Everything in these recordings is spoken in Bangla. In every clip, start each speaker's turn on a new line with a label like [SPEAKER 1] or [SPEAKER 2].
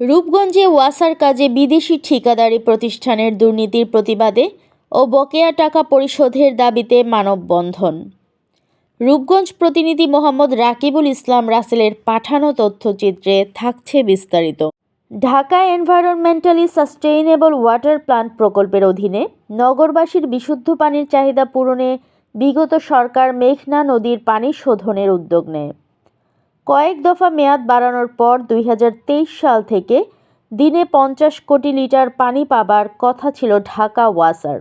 [SPEAKER 1] রূপগঞ্জে ওয়াসার কাজে বিদেশি ঠিকাদারি প্রতিষ্ঠানের দুর্নীতির প্রতিবাদে ও বকেয়া টাকা পরিশোধের দাবিতে মানববন্ধন। রূপগঞ্জ প্রতিনিধি মোহাম্মদ রাকিবুল ইসলাম রাসেলের পাঠানো তথ্যচিত্রে থাকছে বিস্তারিত। Dhaka environmentally sustainable water plant প্রকল্পের অধীনে নগরবাসীর বিশুদ্ধ পানির চাহিদা পূরণে বিগত সরকার মেঘনা নদীর পানি শোধনের উদ্যোগ নেয়। কয়েক দফা মেয়াদ বাড়ানোর পর দুই হাজার তেইশ সাল থেকে দিনে পঞ্চাশ কোটি লিটার পানি পাবার কথা ছিল ঢাকা ওয়াসার।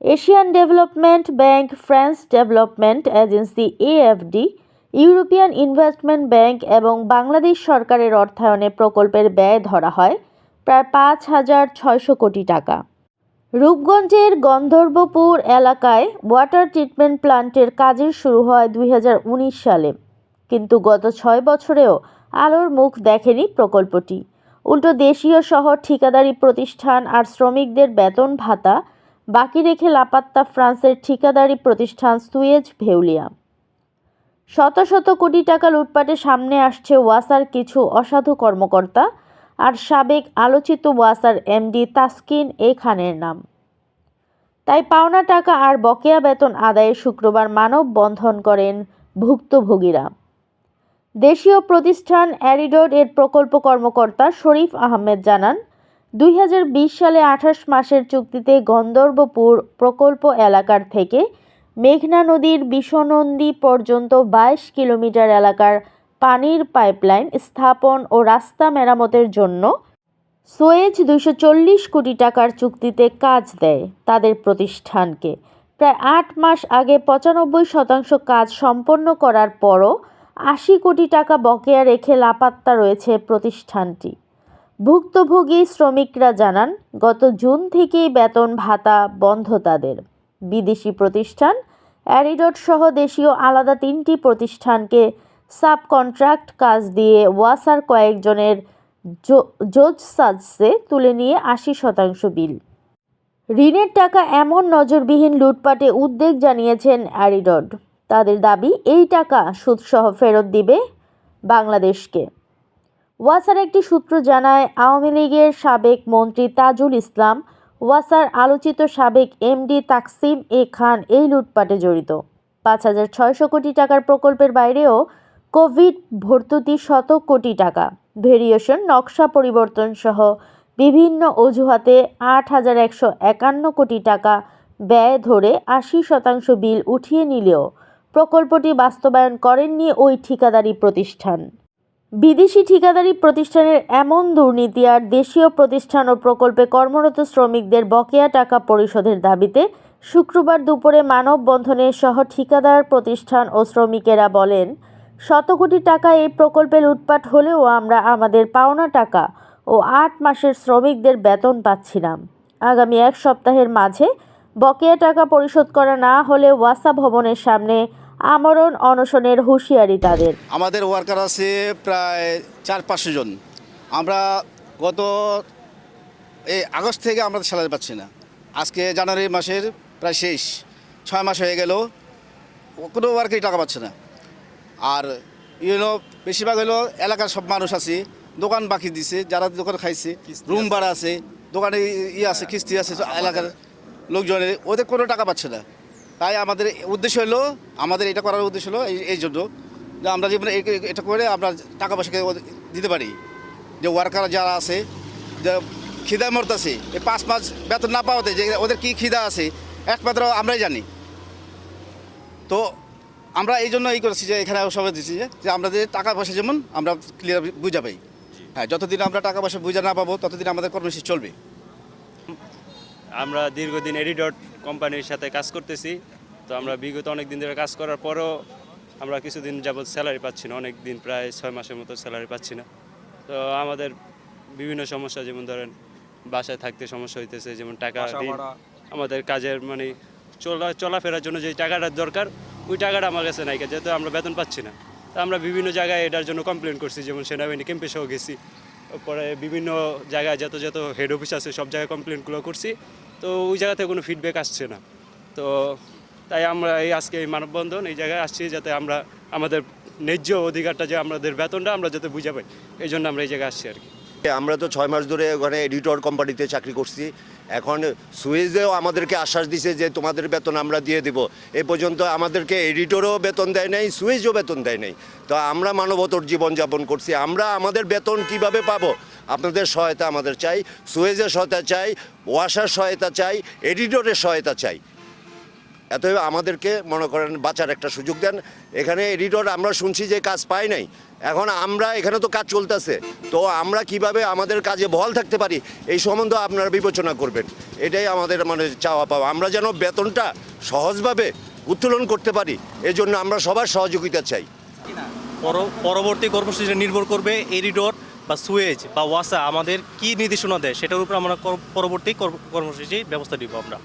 [SPEAKER 1] Asian development bank, France development agency, AFD, European investment bank এবং বাংলাদেশ সরকারের অর্থায়নে প্রকল্পের ব্যয় ধরা হয় প্রায় পাঁচ হাজার ছয়শো কোটি টাকা। রূপগঞ্জের গন্ধর্বপুর এলাকায় ওয়াটার ট্রিটমেন্ট প্ল্যান্টের কাজের শুরু হয় দুই হাজার উনিশ সালে। কিন্তু গত ছয় বছরেও আলোর মুখ দেখেনি প্রকল্পটি। উল্টো দেশীয় শহর ঠিকাদারি প্রতিষ্ঠান আর শ্রমিকদের বেতন ভাতা, বাকি রেখে লাপাত্তা ফ্রান্সের ঠিকাদারি প্রতিষ্ঠান সুয়েজ ভেউলিয়া শত শত কোটি টাকা লুটপাটে সামনে আসছে ওয়াসার কিছু অসাধু কর্মকর্তা আর সাবেক আলোচিত ওয়াসার এমডি তাসকিন এ খানের নাম। তাই পাওনা টাকা আর বকেয়া বেতন আদায়ে শুক্রবার মানব বন্ধন করেন ভুক্তভোগীরা। দেশীয় প্রতিষ্ঠান অ্যারিডোড এর প্রকল্প কর্মকর্তা শরীফ আহমেদ জানান, দুই হাজার বিশ সালে আঠাশ মাসের চুক্তিতে গন্ধর্বপুর প্রকল্প এলাকার থেকে মেঘনা নদীর বিষনন্দী পর্যন্ত বাইশ কিলোমিটার এলাকার পানির পাইপলাইন স্থাপন ও রাস্তা মেরামতের জন্য সোয়েজ দুইশো চল্লিশ কোটি টাকার চুক্তিতে কাজ দেয় তাদের প্রতিষ্ঠানকে। প্রায় আট মাস আগে পঁচানব্বই শতাংশ কাজ সম্পন্ন করার পরও আশি কোটি টাকা বকেয়া রেখে লাপাত্তা রয়েছে প্রতিষ্ঠানটি। ভুক্তভোগী শ্রমিকরা জানান, গত জুন থেকেই বেতন ভাতা বন্ধ তাদের। বিদেশি প্রতিষ্ঠান অ্যারিডট সহ দেশীয় আলাদা তিনটি প্রতিষ্ঠানকে সাবকন্ট্রাক্ট কাজ দিয়ে ওয়াসার কয়েকজনের জোজ সাজসে তুলে নিয়ে আশি শতাংশ বিল। ঋণের টাকা এমন নজরবিহীন লুটপাটে উদ্বেগ জানিয়েছেন অ্যারিডড তাদের দাবি, এই টাকা সুদসহ ফেরত দিবে বাংলাদেশকে। ওয়াসার একটি সূত্র জানায়, আওয়ামী লীগের সাবেক মন্ত্রী তাজুল ইসলাম, ওয়াসার আলোচিত সাবেক এমডি তাকসিম এ খান এই লুটপাটে জড়িত। পাঁচ হাজার ছয়শো কোটি টাকার প্রকল্পের বাইরেও কোভিড ভর্তুকি শত কোটি টাকা। ভেরিয়েশন, নকশা পরিবর্তন সহ বিভিন্ন অজুহাতে আট হাজার একশো একান্ন কোটি টাকা ব্যয় ধরে আশি শতাংশ বিল উঠিয়ে নিলেও প্রকল্পটি বাস্তবায়ন করেননি ওই ঠিকাদারি প্রতিষ্ঠান। বিদেশি ঠিকাদারি প্রতিষ্ঠানের এমন দুর্নীতি আর দেশীয় প্রতিষ্ঠান ও প্রকল্পে কর্মরত শ্রমিকদের বকেয়া টাকা পরিশোধের দাবিতে শুক্রবার দুপুরে মানববন্ধনে সহ ঠিকাদার প্রতিষ্ঠান ও শ্রমিকেরা বলেন, শত কোটি টাকা এই প্রকল্পে লুটপাট হলেও আমরা আমাদের পাওনা টাকা ও আট মাসের শ্রমিকদের বেতন পাচ্ছিলাম আগামী এক সপ্তাহের মাঝে বকেয়া টাকা পরিশোধ করা না হলে ওয়াসা ভবনের সামনে আমরণ অনশনের হুঁশিয়ারি তাদের।
[SPEAKER 2] আমাদের ওয়ার্কার আছে প্রায় চার পাঁচশো জন। আমরা গত এই আগস্ট থেকে আমরা স্যালারি পাচ্ছি না। আজকে জানুয়ারি মাসের প্রায় শেষ। ছয় মাস হয়ে গেল কোনো ওয়ার্কেই টাকা পাচ্ছে না। আর ইউনো বেশিরভাগ হলো এলাকার সব মানুষ আছে। দোকান বাকি দিছে যারা দোকান খাইছে রুম ভাড়া আছে দোকানে ইয়ে আছে কিস্তি আছে এলাকার লোকজনের ওদের কোনো টাকা পাচ্ছে না। তাই আমাদের উদ্দেশ্য হলো, আমাদের এটা করার উদ্দেশ্য হলো এই জন্য যে আমরা এই- এটা করে আমরা টাকা পয়সাকে দিতে পারি। যে ওয়ার্কার যারা আছে, যে খিদায় মরতেছে এই পাঁচ মাস বেতন না পাওয়াতে যে ওদের কী খিদা আছে, একমাত্র আমরাই জানি। তো আমরা এই জন্য এই করেছি যে এখানে সবাই দিচ্ছি যে যে আমরা যে টাকা পয়সা যেমন আমরা ক্লিয়ার বুঝা পাই। হ্যাঁ যতদিন আমরা টাকা পয়সা বুঝা না পাবো, ততদিন আমাদের কর্মসূচি চলবে।
[SPEAKER 3] আমরা দীর্ঘদিন এডিডট কোম্পানির সাথে কাজ করতেছি। তো আমরা বিগত অনেক দিন ধরে কাজ করার পরও আমরা কিছুদিন যাবৎ স্যালারি পাচ্ছি না অনেক দিন প্রায় ছয় মাসের মতো স্যালারি পাচ্ছি না। তো আমাদের বিভিন্ন সমস্যা যেমন ধরেন বাসায় থাকতে সমস্যা হইতেছে যেমন টাকা আমাদের কাজের মানে চলা চলাফেরার জন্য যে টাকাটা দরকার ওই টাকাটা আমার কাছে নাই যেহেতু আমরা বেতন পাচ্ছি না। তো আমরা বিভিন্ন জায়গায় এটার জন্য কমপ্লেন করছি যেমন সেনাবাহিনী ক্যাম্পে সহ গেছি। পরে বিভিন্ন জায়গায় যত যত হেড অফিস আছে সব জায়গায় কমপ্লেনগুলো করছি। তো ওই জায়গা থেকে কোনো ফিডব্যাক আসছে না। তো তাই আমরা এই আজকে এই মানববন্ধন এই জায়গায় আসছি যাতে আমরা আমাদের ন্যায্য অধিকারটা যে আমাদের বেতনটা আমরা যাতে বুঝে পাই, এই জন্য আমরা এই জায়গায় আসছি আর কি।
[SPEAKER 4] আমরা তো ছয় মাস ধরে ওখানে এডিটর কোম্পানিতে চাকরি করছি। এখন সুয়েজেও আমাদেরকে আশ্বাস দিছে যে তোমাদের বেতন আমরা দিয়ে দিব। এ পর্যন্ত আমাদেরকে এডিটরও বেতন দেয় নাই, সুয়েজও বেতন দেয় নাই। তো আমরা মানবতর জীবনযাপন করছি। আমরা আমাদের বেতন কীভাবে পাবো? আপনাদের সহায়তা আমাদের চাই, সুয়েজের সহায়তা চাই ওয়াশার সহায়তা চাই, এডিটরের সহায়তা চাই। এত আমাদেরকে মনে করেন বাঁচার একটা সুযোগ দেন। এখানে এডিটর, আমরা শুনছি যে কাজ পাই নাই। এখন আমরা, এখানে তো কাজ চলতেছে। তো আমরা কীভাবে আমাদের কাজে বহাল থাকতে পারি, এই সম্বন্ধে আপনারা বিবেচনা করবেন। এটাই আমাদের মানে চাওয়া পাওয়া। আমরা যেন বেতনটা সহজভাবে উত্তোলন করতে পারি এই জন্য আমরা সবার সহযোগিতা চাই।
[SPEAKER 5] পর- পরবর্তী কর্মসূচিটা নির্ভর করবে এডিটর বা সুয়েজ বা ওয়াসা আমাদের কি নির্দেশনা দেয় সেটার উপর আমরা পরবর্তী কর- কর্মসূচি ব্যবস্থা দিব আমরা।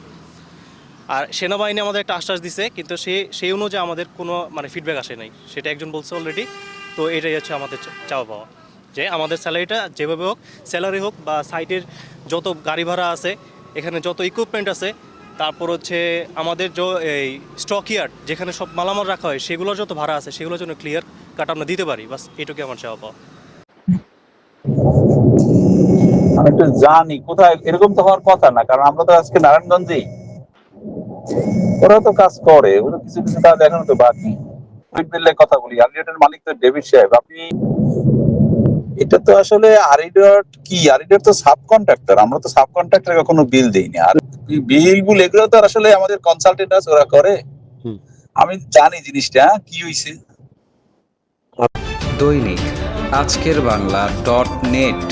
[SPEAKER 5] আর সেনাবাহিনী আমাদের একটা আশ্বাস দিছে, কিন্তু সে, সেই অনুযায়ী আমাদের কোনো মানে ফিডব্যাক আসে নাই। সেটা একজন বলছে অলরেডি তো এটাই হচ্ছে আমাদের চাওয়া পাওয়া। যে আমাদের স্যালারিটা যেভাবে হোক, স্যালারি হোক বা সাইটের যত গাড়ি ভাড়া আছে, এখানে যত ইকুইপমেন্ট আছে, তারপর হচ্ছে আমাদের যে এই স্টক ইয়ার্ড যেখানে সব মালামাল রাখা হয়, সেগুলোর যত ভাড়া আছে, সেগুলোর জন্য ক্লিয়ার কাট আমরা দিতে পারি। বাস এটুকু আমার চাওয়া পাওয়া।
[SPEAKER 6] একটু জানি কোথায় এরকম তো হওয়ার কথা না কারণ আমরা তো আজকে নারায়ণগঞ্জেই। ওরা তো কাজ করে ওরা কিছু কিছু কাজ এখনও তো বাকি। কথা বলি আরিডটের মালিক তো ডেভিড সাহেব আপনি এটা তো আসলে আরিডট কি? আরিডট তো সাব কন্ট্রাক্টর আমরা তো সাব কন্ট্রাক্টর কখনো বিল দেইনি। আর বিল বুল এগুলো তো আসলে আমাদের কনসালটেন্ট আছে ওরা করে। আমি জানি জিনিসটা কি হয়েছে
[SPEAKER 7] দৈনিক আজকের বাংলা ডট নেট